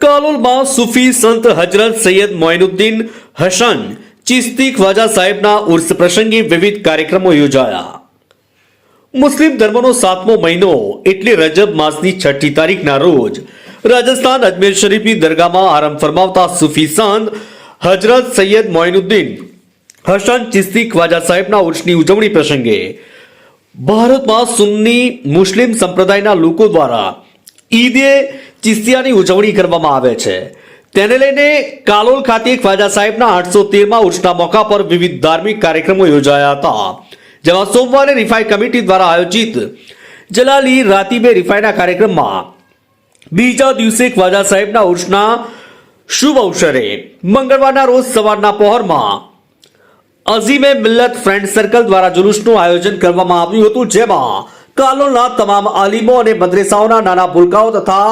કાલોલમાં સૂફી સંત હજરત સૈયદ મોઇનુદ્દીન હસન ચિસ્તી ખ્વાજા સાહેબના ઉર્સ પ્રસંગે વિવિધ કાર્યક્રમો યોજાયા. મુસ્લિમ ધર્મનો સાતમો મહિનો એટલે રજબ માસની છઠ્ઠી તારીખના રોજ રાજસ્થાન અજમેર શરીફની દરગાહમાં આરંભ ફરમાવતા સૂફી સંત હજરત સૈયદ મોઇનુદ્દીન હસન ચિસ્તી ખ્વાજા સાહેબના ઉર્સની ઉજવણી પ્રસંગે ભારતમાં સુન્ની મુસ્લિમ સંપ્રદાયના લોકો દ્વારા ઈદે ચિસ્તિયાની ઉજવણી કરવામાં આવે છે. તેને લઈને કાલોલ ખાતે ખ્વાજા સાહેબના આઠસો તેરમાં ઉર્સના મોકા પર વિવિધ ધાર્મિક કાર્યક્રમો યોજાયા હતા, જેમાં સોમવારે રિફાઈ કમિટી દ્વારા આયોજિત જલાલી રાતીબે રિફાઈના કાર્યક્રમમાં બીજા દિવસે ખ્વાજા સાહેબના ઉર્સના શુભ અવસરે મંગળવારના રોજ સવારના પહોરમાં અઝીમે મિલ્લત ફ્રેન્ડ સર્કલ દ્વારા જુલુસનું આયોજન કરવામાં આવ્યું હતું, જેમાં કાલોલના તમામ આલિમો અને મદ્રેસાઓના નાના ભૂલકાઓ તથા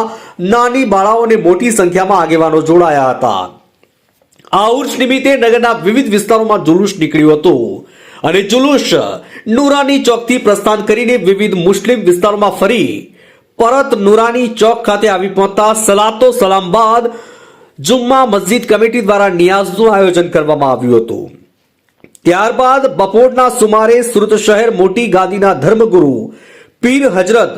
નાની બાળાઓને મોટી સંખ્યામાં આગેવાનો જોડાયા હતા. આ ઉર્સ નિમિત્તે નગરના વિવિધ વિસ્તારોમાં જુલુસ નીકળ્યું હતું અને જુલુસ નુરાની ચોકથી પ્રસ્થાન કરીને વિવિધ મુસ્લિમ વિસ્તારોમાં ફરી પરત નુરાની ચોક ખાતે આવી પહોંચતા સલાતો સલામ બાદ જુમ્મા મસ્જિદ કમિટી દ્વારા નિયાઝનું આયોજન કરવામાં આવ્યું હતું. ત્યારબાદ બપોરના સુમારે સુરત શહેર મોટી ગાદીના ધર્મગુરુ પીર હજરત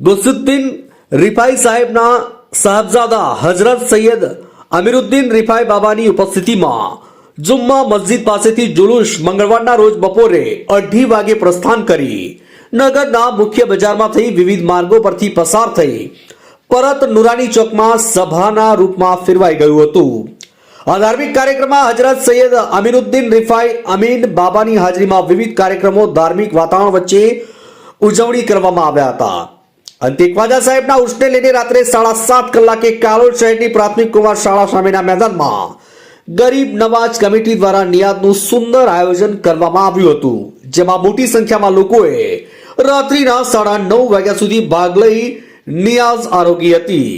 ગુસુદ્દીન રિફાઈ સાહેબના સાહેબજાદા હજરત સૈયદ અમીરુદ્દીન રિફાઈ બાબાની ઉપસ્થિતિમાં જુમ્મા મસ્જિદ પાસેથી જુલુસ મંગળવારના રોજ બપોરે અઢી વાગે પ્રસ્થાન કરી નગરના મુખ્ય બજારમાં થઈ વિવિધ માર્ગો પરથી પસાર થઈ પરત નુરાની ચોકમાં સભાના રૂપમાં ફેરવાઈ ગયું હતું. આ ધાર્મિક કાર્યક્રમમાં હજરત સૈયદ અમીરુદ્દીન રિફાઈ અમીન બાબાની હાજરીમાં વિવિધ કાર્યક્રમો, ધાર્મિક વાતાવરણ વચ્ચે ઉજવણી કરવામાં આવ્યા હતા. અંતે ખ્વાજા સાહેબના ઉર્સને લઈને રાત્રે સાડા સાત કલાકે કાલોલ શહેરની પ્રાથમિક કુમાર શાળા સામેના મેદાનમાં ગરીબ નવાજ કમિટી દ્વારા નિયાદનું સુંદર આયોજન કરવામાં આવ્યું હતું, જેમાં મોટી સંખ્યામાં લોકોએ રાત્રિના સાડા નવ વાગ્યા સુધી ભાગ લઈ નિયાઝ આરોગી હતી.